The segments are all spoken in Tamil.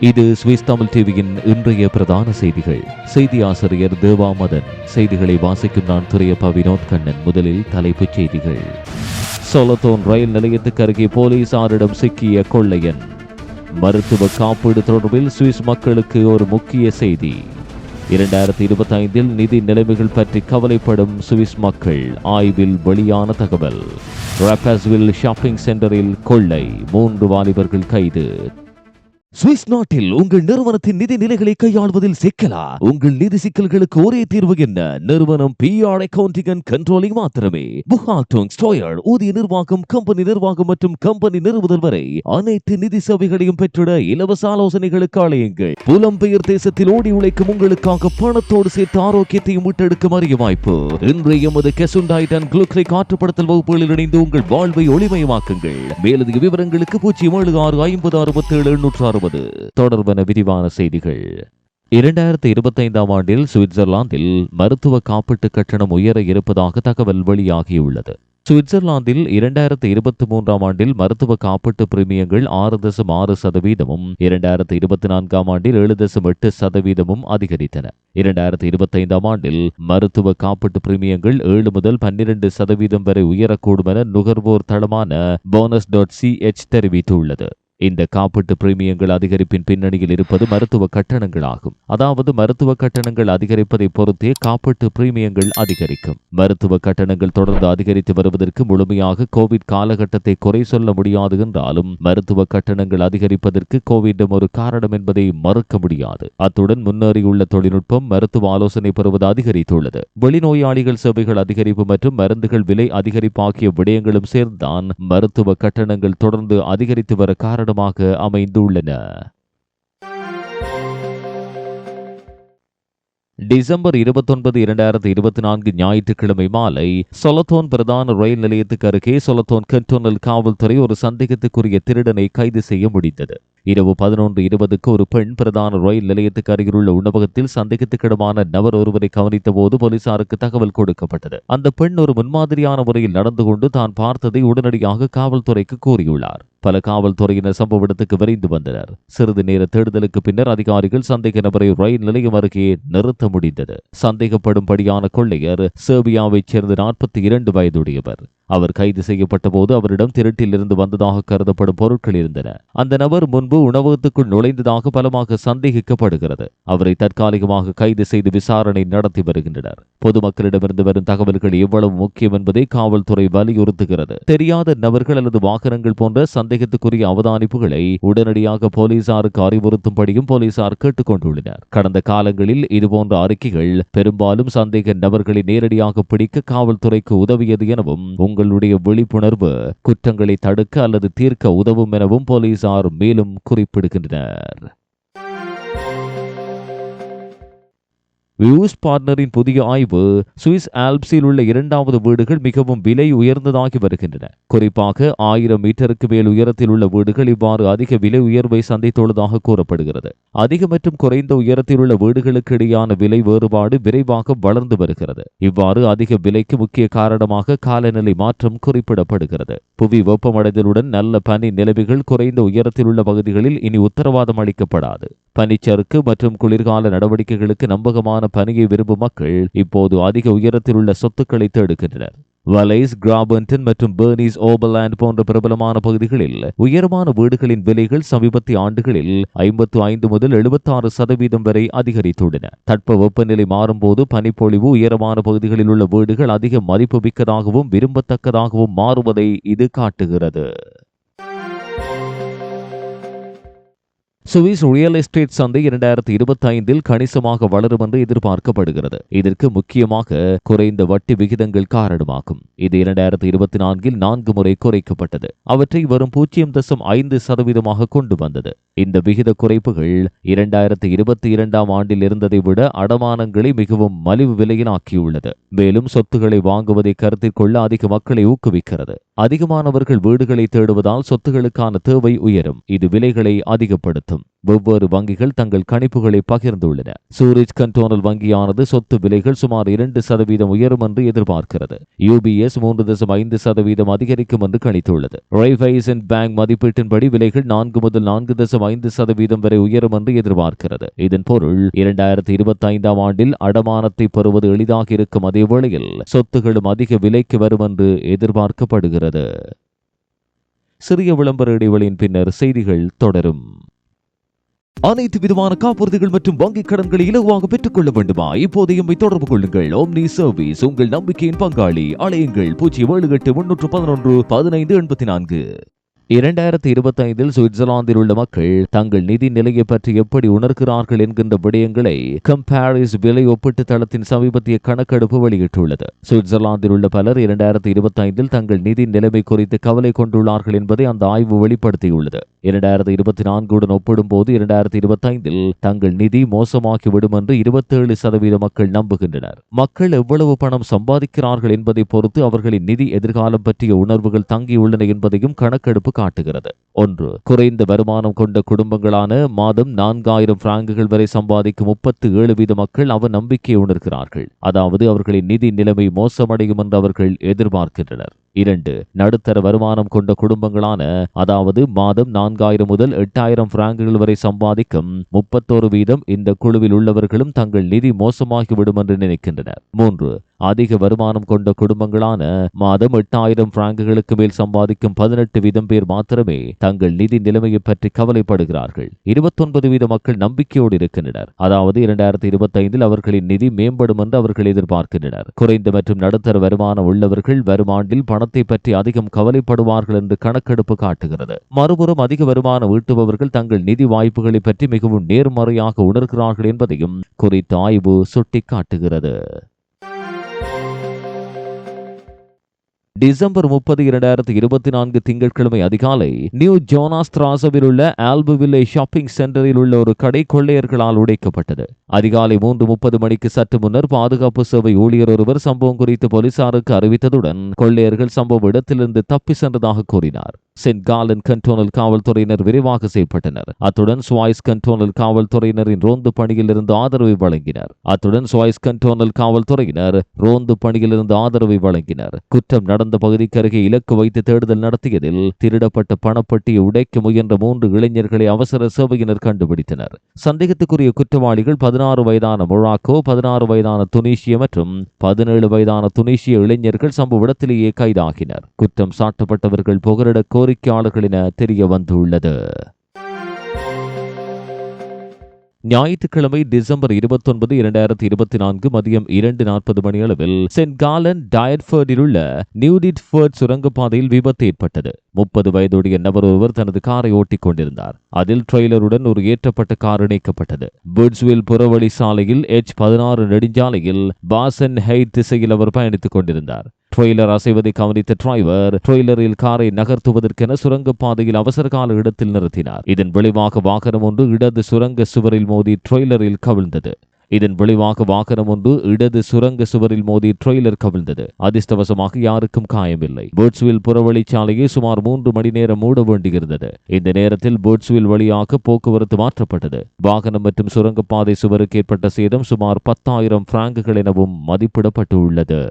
இது சுவிஸ் தமிழ் டிவியின் இன்றைய பிரதான செய்திகள். செய்தி ஆசிரியர் தேவா மதன். செய்திகளை வாசிக்கும் நான் துறையப்பா வினோத் கண்ணன். முதலில் தலைப்புச் செய்திகள். சோலத்தோன் ரயில் நிலையத்துக்கு அருகே போலீசாரிடம் சிக்கிய கொள்ளையன். மருத்துவ காப்பீடு தொடர்பில் சுவிஸ் மக்களுக்கு ஒரு முக்கிய செய்தி. இரண்டாயிரத்தி இருபத்தி ஐந்தில் நிதி நிலைமைகள் பற்றி கவலைப்படும் சுவிஸ் மக்கள். ஆய்வில் வெளியான தகவல். ராப்பாஸ்வில் ஷாப்பிங் சென்டரில் கொள்ளை. மூன்று வாலிபர்கள் கைது. சுவிஸ் நாட்டில் உங்கள் நிறுவனத்தின் நிதி நிலைகளை கையாள்வதில் சிக்கலா? உங்கள் நிதி சிக்கல்களுக்கு ஒரே தீர்வு என்ன? நிறுவனம் பிஆர் அக்கவுண்டிங் அண்ட் கண்ட்ரோலிங் மாத்திரமே. புகாட்டோங் ஸ்டோயர் ஊதிய நிர்வாகம் கம்பெனி நிர்வாகம் மற்றும் கம்பெனி நிறுவுதல் வரை அனைத்து நிதி சேவைகளையும் பெற்றிட இலவச ஆலோசனைகளுக்கு அழையுங்கள். புலம்பெயர் தேசத்தில் ஓடி உழைக்கும் உங்களுக்காக பணத்தோடு சேர்த்து ஆரோக்கியத்தையும் மீட்டெடுக்கும் அரிய வாய்ப்பு. இன்றைய எமது கெசுண்டாய்ட் அண்ட் குளுக்ரை காற்றுப்படுத்தல் வகுப்புகளில் இணைந்து உங்கள் வாழ்வை ஒளிமயமாக்குங்கள். மேலதிக விவரங்களுக்கு பூஜ்ஜியம் ஏழு ஆறு ஐம்பது அறுபத்தி ஏழு எண்ணூற்று அறுபது தொடர்பான விரிவான செய்திகள். இரண்டாயிரத்தி இருபத்தைந்தாம் ஆண்டில் சுவிட்சர்லாந்தில் மருத்துவ காப்பீட்டு கட்டணம் உயர இருப்பதாக தகவல் வெளியாகியுள்ளது. சுவிட்சர்லாந்தில் இரண்டாயிரத்து இருபத்தி மூன்றாம் ஆண்டில் மருத்துவ காப்பீட்டு பிரீமியங்கள் ஆறு தசம் ஆறு சதவீதமும் இரண்டாயிரத்து இருபத்தி நான்காம் ஆண்டில் ஏழு தசம் எட்டு சதவீதமும் அதிகரித்தன. இரண்டாயிரத்தி இருபத்தைந்தாம் ஆண்டில் மருத்துவ காப்பீட்டு பிரீமியங்கள் ஏழு முதல் பன்னிரண்டு சதவீதம் வரை உயரக்கூடும் என நுகர்வோர் தளமான போனஸ் டாட் சிஎச் தெரிவித்துள்ளது. இந்த காப்பீட்டு பிரீமியங்கள் அதிகரிப்பின் பின்னணியில் இருப்பது மருத்துவ கட்டணங்களாகும். அதாவது மருத்துவ கட்டணங்கள் அதிகரிப்பதை பொறுத்தே காப்பீட்டு பிரீமியங்கள் அதிகரிக்கும். மருத்துவ கட்டணங்கள் தொடர்ந்து அதிகரித்து வருவதற்கு முழுமையாக கோவிட் காலகட்டத்தை குறை சொல்ல முடியாது என்றாலும் மருத்துவ கட்டணங்கள் அதிகரிப்பதற்கு கோவிடும் ஒரு காரணம் என்பதை மறுக்க முடியாது. அத்துடன் முன்னேறியுள்ள தொழில்நுட்பம் மருத்துவ ஆலோசனை பெறுவது அதிகரித்துள்ளது. வெளிநோயாளிகள் சேவைகள் அதிகரிப்பு மற்றும் மருந்துகள் விலை அதிகரிப்பு ஆகிய விடயங்களும் சேர்ந்தான் மருத்துவ கட்டணங்கள் தொடர்ந்து அதிகரித்து வர காரணமாக அமைந்துள்ளன. டிசம்பர் இருபத்தொன்பது இரண்டாயிரத்தி இருபத்தி நான்கு ஞாயிற்றுக்கிழமை மாலை சொலத்தோன் பிரதான ரயில் நிலையத்துக்கு அருகே சொலத்தோன் கண்டோனல் காவல்துறை ஒரு சந்தேகத்துக்குரிய திருடனை கைது செய்ய முடிந்தது. இரவு பதினொன்று இருபதுக்கு ஒரு பெண் பிரதான ரயில் நிலையத்துக்கு அருகிலுள்ள உணவகத்தில் சந்தேகத்துக்கிடமான நபர் ஒருவரை கவனித்த போது போலீசாருக்கு தகவல் கொடுக்கப்பட்டது. அந்த பெண் ஒரு முன்மாதிரியான முறையில் நடந்து கொண்டு தான் பார்த்ததை உடனடியாக காவல்துறைக்கு கூறியுள்ளார். பல காவல்துறையினர் சம்பவ இடத்துக்கு விரைந்து வந்தனர். சிறிது நேர தேடுதலுக்கு பின்னர் அதிகாரிகள் சந்தேக நபரை ரயில் நிலையம் அருகே நிறுத்த முடிந்தது. சந்தேகப்படும்படியான கொள்ளையர் சேர்பியாவைச் சேர்ந்த நாற்பத்தி இரண்டு வயதுடையவர். அவர் கைது செய்யப்பட்ட போது அவரிடம் திருட்டிலிருந்து வந்ததாக கருதப்படும் பொருட்கள் இருந்தன. அந்த நபர் முன்பு உணவகத்துக்குள் நுழைந்ததாக பலமாக சந்தேகிக்கப்படுகிறது. அவரை தற்காலிகமாக கைது செய்து விசாரணை நடத்தி வருகின்றனர். பொதுமக்களிடமிருந்து வரும் தகவல்கள் எவ்வளவு முக்கியம் என்பதை காவல்துறை வலியுறுத்துகிறது. தெரியாத நபர்கள் அல்லது வாகனங்கள் போன்ற சந்தேகத்துக்குரிய அவதானிப்புகளை உடனடியாக போலீசாருக்கு அறிவுறுத்தும்படியும் போலீசார் கேட்டுக் கொண்டுள்ளனர் கடந்த காலங்களில் இதுபோன்ற அறிக்கைகள் பெரும்பாலும் சந்தேக நபர்களை நேரடியாக பிடிக்க காவல்துறைக்கு உதவியது எனவும் உங்கள் உங்களுடைய விழிப்புணர்வு குற்றங்களை தடுக்க அல்லது தீர்க்க உதவும் எனவும் போலீசார் மேலும் குறிப்பிடுகின்றனர். வியூஸ் பார்ட்னரின் புதிய ஆய்வு சுவிஸ் ஆல்ப்ஸில் உள்ள இரண்டாவது வீடுகள் மிகவும் விலை உயர்ந்ததாகி வருகின்றன. குறிப்பாக ஆயிரம் மீட்டருக்கு மேல் உயரத்தில் உள்ள வீடுகள் இவ்வாறு அதிக விலை உயர்வை சந்தித்துள்ளதாக கூறப்படுகிறது. அதிக மற்றும் குறைந்த உயரத்தில் உள்ள வீடுகளுக்கு இடையான விலை வேறுபாடு விரைவாக வளர்ந்து வருகிறது. இவ்வாறு அதிக விலைக்கு முக்கிய காரணமாக காலநிலை மாற்றம் குறிப்பிடப்படுகிறது. புவி வெப்பமடைதலுடன் நல்ல பனி நிலவுகள் குறைந்த உயரத்தில் உள்ள பகுதிகளில் இனி உத்தரவாதம் அளிக்கப்படாது. பனிச்சறுக்கு மற்றும் குளிர்கால நடவடிக்கைகளுக்கு நம்பகமான பணியை விரும்பும் மக்கள் இப்போது அதிக உயரத்தில் உள்ள சொத்துக்களை தேடுகின்றனர். வலைஸ் கிராபன்டன் மற்றும் பெர்னிஸ் ஓபர்லாண்ட் போன்ற பிரபலமான பகுதிகளில் உயரமான வீடுகளின் விலைகள் சமீபத்திய ஆண்டுகளில் ஐம்பத்து ஐந்து முதல் எழுபத்தாறு சதவீதம் வரை அதிகரித்துள்ளன. தட்ப வெப்பநிலை மாறும்போது பனிப்பொழிவு உயரமான பகுதிகளில் உள்ள வீடுகள் அதிக மதிப்புமிக்கதாகவும் விரும்பத்தக்கதாகவும் மாறுவதை இது காட்டுகிறது. சுவிஸ் ரியல் எஸ்டேட் சந்தை இரண்டாயிரத்தி இருபத்தி ஐந்தில் கணிசமாக வளரும் என்று எதிர்பார்க்கப்படுகிறது. இதற்கு முக்கியமாக குறைந்த வட்டி விகிதங்கள் காரணமாகும். இது இரண்டாயிரத்தி இருபத்தி நான்கில் நான்கு முறை குறைக்கப்பட்டது. அவற்றை வரும் பூஜ்ஜியம் தசம் ஐந்து சதவீதமாக கொண்டு வந்தது. இந்த விகித குறைப்புகள் இரண்டாயிரத்தி இருபத்தி இரண்டாம் ஆண்டில் இருந்ததை விட அடமானங்களை மிகவும் மலிவு விலையில் ஆக்கியுள்ளது மேலும் சொத்துக்களை வாங்குவதை கருத்தில் கொள்ள அதிக மக்களை ஊக்குவிக்கிறது. அதிகமானவர்கள் வீடுகளை தேடுவதால் சொத்துகளுக்கான தேவை உயரும். இது விலைகளை அதிகப்படுத்தும். வெவ்வேறு வங்கிகள் தங்கள் கணிப்புகளை பகிர்ந்துள்ளன. சூரிஜ் கண்டோனல் வங்கியானது சொத்து விலைகள் சுமார் இரண்டு சதவீதம் உயரும் என்று எதிர்பார்க்கிறது. யூபிஎஸ் மூன்று தசம் ஐந்து சதவீதம் அதிகரிக்கும் என்று கணித்துள்ளது. ரைஃபைசன் பேங்க் மதிப்பீட்டின்படி விலைகள் நான்கு முதல் நான்கு தசம் ஐந்து சதவீதம் வரை உயரும் என்று எதிர்பார்க்கிறது. இதன் பொருள் இரண்டாயிரத்தி இருபத்தி ஐந்தாம் ஆண்டில் அடமானத்தை பெறுவது எளிதாக இருக்கும் அதே வேளையில் சொத்துகளும் அதிக விலைக்கு வரும் என்று எதிர்பார்க்கப்படுகிறது. சிறிய விளம்பர இடைவெளியின் பின்னர் செய்திகள் தொடரும். அனைத்து விதமான காப்புறுதிகள் மற்றும் வங்கிக் கடன்களை இலகுவாக பெற்றுக் கொள்ள வேண்டுமா? இப்போது எம்மை தொடர்பு கொள்ளுங்கள். ஓம்னி சர்வீஸ் உங்கள் நம்பிக்கையின் பங்காளி. அலையுங்கள். பூஜ்ஜியம் ஏழு எட்டு முன்னூற்று பதினொன்று பதினைந்து எண்பத்தி நான்கு. இரண்டாயிரத்தி இருபத்தைந்தில் சுவிட்சர்லாந்தில் உள்ள மக்கள் தங்கள் நிதி நிலையை பற்றி எப்படி உணர்கிறார்கள் என்கின்ற விடயங்களை கம்பாரிஸ் விலை ஒப்பீட்டு தளத்தின் சமீபத்திய கணக்கெடுப்பு வெளியிட்டுள்ளது. சுவிட்சர்லாந்தில் உள்ள பலர் இரண்டாயிரத்தி இருபத்தைந்தில் தங்கள் நிதி நிலைமை குறித்து கவலை கொண்டுள்ளார்கள் என்பதை அந்த ஆய்வு வெளிப்படுத்தியுள்ளது. இரண்டாயிரத்தி இருபத்தி நான்குடன் ஒப்பிடும்போது இரண்டாயிரத்தி இருபத்தி ஐந்தில் தங்கள் நிதி மோசமாகிவிடும் என்று இருபத்தேழு சதவீத மக்கள் நம்புகின்றனர். மக்கள் எவ்வளவு பணம் சம்பாதிக்கிறார்கள் என்பதை பொறுத்து அவர்களின் நிதி எதிர்காலம் பற்றிய உணர்வுகள் தங்கியுள்ளன என்பதையும் கணக்கெடுப்பு காட்டுகிறது. ஒன்று குறைந்த வருமானம் கொண்ட குடும்பங்களான மாதம் நான்காயிரம் பிராங்குகள் வரை சம்பாதிக்கும் முப்பத்து ஏழு வீத மக்கள் அவ நம்பிக்கையை உணர்கிறார்கள். அதாவது அவர்களின் நிதி நிலைமை மோசமடையும் என்று அவர்கள் எதிர்பார்க்கின்றனர். இரண்டு. நடுத்தர வருமானம் கொண்ட குடும்பங்களான அதாவது மாதம் நான்காயிரம் முதல் எட்டாயிரம் பிராங்குகள் வரை சம்பாதிக்கும் முப்பத்தோரு வீதம் இந்த குழுவில் உள்ளவர்களும் தங்கள் நிதி மோசமாகிவிடும் என்று நினைக்கின்றனர். மூன்று. அதிக வருமானம் கொண்ட குடும்பங்களான மாதம் எட்டாயிரம் பிராங்குகளுக்கு மேல் சம்பாதிக்கும் பதினெட்டு வீதம் பேர் மாத்திரமே தங்கள் நிதி நிலைமையை பற்றி கவலைப்படுகிறார்கள். இருபத்தொன்பது வீத மக்கள் நம்பிக்கையோடு இருக்கின்றனர். அதாவது இரண்டாயிரத்தி இருபத்தி ஐந்தில் அவர்களின் நிதி மேம்படும் என்று அவர்கள் எதிர்பார்க்கின்றனர். குறைந்த மற்றும் நடுத்தர வருமானம் உள்ளவர்கள் வரும் ஆண்டில் பணத்தை பற்றி அதிகம் கவலைப்படுவார்கள் என்று கணக்கெடுப்பு காட்டுகிறது. மறுபுறம் அதிக வருமானம் ஈட்டுபவர்கள் தங்கள் நிதி வாய்ப்புகளை பற்றி மிகவும் நேர்மறையாக உணர்கிறார்கள் என்பதையும் குறித்த ஆய்வு சுட்டிக்காட்டுகிறது. டிசம்பர் முப்பது இரண்டாயிரத்தி இருபத்தி நான்கு திங்கட்கிழமை அதிகாலை நியூ ஜோனாஸ் திராசவில் உள்ள ஆல்புவில்லை ஷாப்பிங் சென்டரில் உள்ள ஒரு கடை கொள்ளையர்களால் உடைக்கப்பட்டது. அதிகாலை மூன்று முப்பது மணிக்கு சற்று முன்னர் பாதுகாப்பு சேவை ஊழியர் ஒருவர் சம்பவம் குறித்து போலீசாருக்கு அறிவித்ததுடன் கொள்ளையர்கள் சம்பவ இடத்திலிருந்து தப்பி சென்றதாக கூறினார். சென்ட் காலன் கண்டோனல் காவல்துறையினர் விரைவாக செயல்பட்டனர். அத்துடன் சுவாய்ஸ் கண்டோனல் காவல்துறையினரின் ரோந்து பணியில் இருந்து ஆதரவை வழங்கினர். அத்துடன் சுவாய்ஸ் கண்டோனல் காவல்துறையினர் ரோந்து பணியில் இருந்து ஆதரவை வழங்கினர். குற்றம் நடந்த பகுதிக்கு அருகே இலக்கு வைத்து தேடுதல் நடத்தியதில் திருடப்பட்ட பணப்பட்டியை உடைக்க முயன்ற மூன்று இளைஞர்களை அவசர சேவையினர் கண்டுபிடித்தனர். சந்தேகத்துக்குரிய குற்றவாளிகள் பதினாறு வயதான மொழாக்கோ பதினாறு வயதான துனிஷிய மற்றும் பதினேழு வயதான துனிஷிய இளைஞர்கள் சம்பவ இடத்திலேயே கைதாகினர். குற்றம் சாட்டப்பட்டவர்கள் புகலிட கோரிக்கையாளர்கள் என தெரிய வந்துள்ளது. ஞாயிற்றுக்கிழமை டிசம்பர் இருபத்தொன்பது இரண்டாயிரத்தி இருபத்தி நான்கு மதியம் இரண்டு நாற்பது மணி அளவில் சென்ட் காலன் டயட்ஃபர்டில் உள்ள நியூடிட்ஃபர்ட் சுரங்கப்பாதையில் விபத்து ஏற்பட்டது. முப்பது வயதுடைய நபர் ஒருவர் தனது காரை ஓட்டிக் கொண்டிருந்தார். அதில் ட்ரெய்லருடன் ஒரு ஏற்றப்பட்ட கார் இணைக்கப்பட்டது. பிர்ட்ஸ்வில் புறவழி சாலையில் எச் பதினாறு நெடுஞ்சாலையில் பாசன் ஹெய்ட் திசையில் அவர் பயணித்துக் கொண்டிருந்தார். ட்ரெய்லர் அசைவதை கவனித்த டிரைவர் ட்ரெய்லரில் காரை நகர்த்துவதற்கென சுரங்கப்பாதையில் அவசரகால இடத்தில் நிறுத்தினார். இதன் விளைவாக வாகனம் ஒன்று இடது சுரங்க சுவரில் மோதி ட்ரெய்லரில் கவிழ்ந்தது. இதன் விளைவாக வாகனம் ஒன்று இடது சுரங்க சுவரில் மோதி ட்ரெய்லர் கவிழ்ந்தது. அதிர்ஷ்டவசமாக யாருக்கும் காயமில்லை. பேர்ட்ஸ்வில் புறவழிச்சாலையை சுமார் மூன்று மணி நேரம் மூட வேண்டியிருந்தது. இந்த நேரத்தில் போட்ஸ்வில் வழியாக போக்குவரத்து மாற்றப்பட்டது. வாகனம் மற்றும் சுரங்கப்பாதை சுவருக்கு ஏற்பட்ட சேதம் சுமார் பத்தாயிரம் பிராங்குகள் எனவும் மதிப்பிடப்பட்டுள்ளது.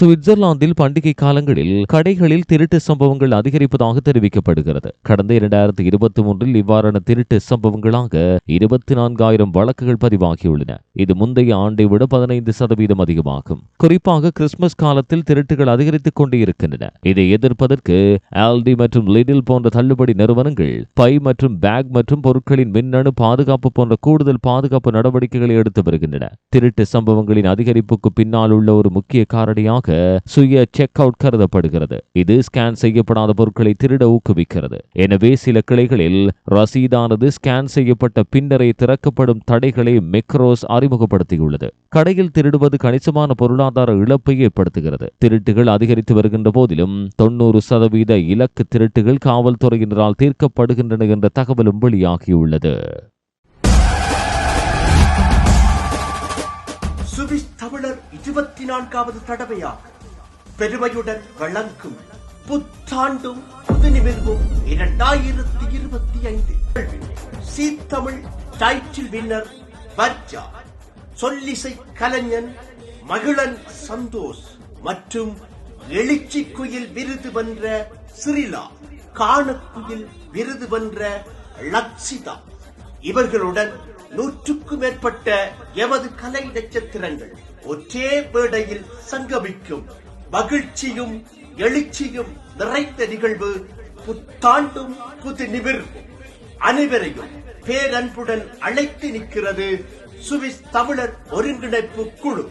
சுவிட்சர்லாந்தில் பண்டிகை காலங்களில் கடைகளில் திருட்டு சம்பவங்கள் அதிகரிப்பதாக தெரிவிக்கப்படுகிறது. கடந்த இரண்டாயிரத்தி இருபத்தி மூன்றில் இவ்வாறான திருட்டு சம்பவங்களாக இருபத்தி நான்காயிரம் வழக்குகள் பதிவாகியுள்ளன. இது முந்தைய ஆண்டை விட பதினைந்து சதவீதம் அதிகமாகும். குறிப்பாக கிறிஸ்துமஸ் காலத்தில் திருட்டுகள் அதிகரித்துக் கொண்டே இருக்கின்றன இதை எதிர்ப்பதற்கு ஆல்டி மற்றும் லிடில் போன்ற தள்ளுபடி நிறுவனங்கள் பை மற்றும் பேக் மற்றும் பொருட்களின் மின்னணு பாதுகாப்பு போன்ற கூடுதல் பாதுகாப்பு நடவடிக்கைகளை எடுத்து வருகின்றன. திருட்டு சம்பவங்களின் அதிகரிப்புக்கு பின்னால் உள்ள ஒரு முக்கிய காரணியாக சுய செக் அவுட் கருதப்படுகிறது. இது ஸ்கேன் செய்யப்படாத பொருட்களை திருட ஊக்குவிக்கிறது. எனவே சில கிளைகளில் ரசீதானது ஸ்கேன் செய்யப்பட்ட பின்னரே திறக்கப்படும் தடைகளை மெக்ரோஸ் அறிமுகப்படுத்தியுள்ளது. கடையில் திருடுவது கணிசமான பொருளாதார இழப்பை ஏற்படுத்துகிறது. திருட்டுகள் அதிகரித்து வருகின்ற போதிலும் தொண்ணூறு சதவீத இலக்கு திருட்டுகள் காவல்துறையினரால் தீர்க்கப்படுகின்றன என்ற தகவலும் வெளியாகியுள்ளது. சுவிஸ் தமிழர் இருபத்தி நான்காவது தடவையாக பெருமையுடன் வழங்கும் புத்தாண்டும் புதுநிமிர்வும் இரண்டாயிரத்தி இருபத்தி ஐந்து. சீத்தமிழ் டைட்டில் வின்னர் வர்ஜா சொல்லிசை கலைஞன் மகிழன் சந்தோஷ் மற்றும் எழுச்சி குயில் விருது வென்ற சிறிலா காணக்குயில் விருது வென்ற லக்ஷிதா இவர்களுடன் நூற்றுக்கும் மேற்பட்ட எமது கலை நட்சத்திரங்கள் ஒற்றே மேடையில் சங்கமிக்கும். மகிழ்ச்சியும் எழுச்சியும் நிறைந்த நிகழ்வு புத்தாண்டும் புது நிமிர் அனைவரையும் பேரன்புடன் அழைத்து நிற்கிறது சுவிஸ் தமிழர் ஒருங்கிணைப்பு குழு.